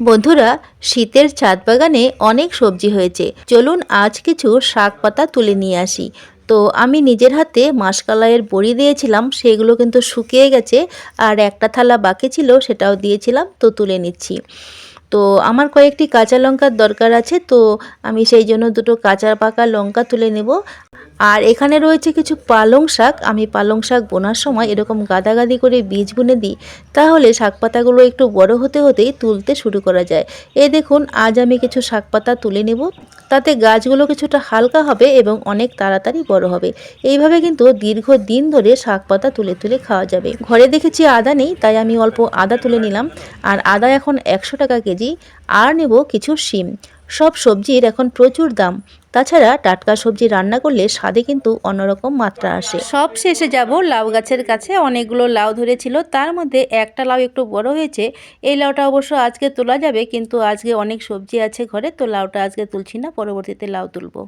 বন্ধুরা, শীতের ছাদ বাগানে অনেক সবজি হয়েছে। চলুন আজ কিছু শাক পাতা তুলে নিয়ে আসি। তো আমি নিজের হাতে মাসকালাইয়ের বড়ি দিয়েছিলাম, সেগুলো কিন্তু শুকিয়ে গেছে, আর একটা থালা বাকি ছিল, সেটাও দিয়েছিলাম, তো তুলে নিচ্ছি। তো আমার কয়েকটি কাঁচা লঙ্কার দরকার আছে, তো আমি সেই জন্য দুটো কাঁচা পাকা লঙ্কা তুলে নেব আর এখানে রয়েছে কিছু পালং শাক। আমি পালং শাক বোনার সময় এরকম গাদাগাদি করে বীজ বুনে দিই, তাহলে শাক পাতাগুলো একটু বড় হতে হতেই তুলতে শুরু করা যায়। এ দেখুন, আজ আমি কিছু শাক পাতা তুলে নেব। তাতে গাছগুলো কিছুটা হালকা হবে এবং অনেক তাড়াতাড়ি বড় হবে। এইভাবে কিন্তু দীর্ঘ দিন ধরে শাক পাতা তুলে তুলে খাওয়া যাবে। ঘরে দেখেছি আদা নেই, তাই আমি অল্প আদা তুলে নিলাম। আর আদা এখন একশো টাকা কেজি। আর নেব কিছু শিম। সব সবজির এখন প্রচুর দাম। তাছাড়া টাটকা সবজি রান্না করলে স্বাদে কিন্তু অন্যরকম মাত্রা আসে। সব শেষে যাব লাউ গাছের কাছে। অনেকগুলো লাউ ধরেছিল। তার মধ্যে একটা লাউ একটু বড় হয়েছে। এই লাউটা অবশ্য আজকে তোলা যাবে, কিন্তু আজকে অনেক সবজি আছে ঘরে, তো লাউটা আজকে তুলছি না। পরবর্তীতে লাউ তুলবো।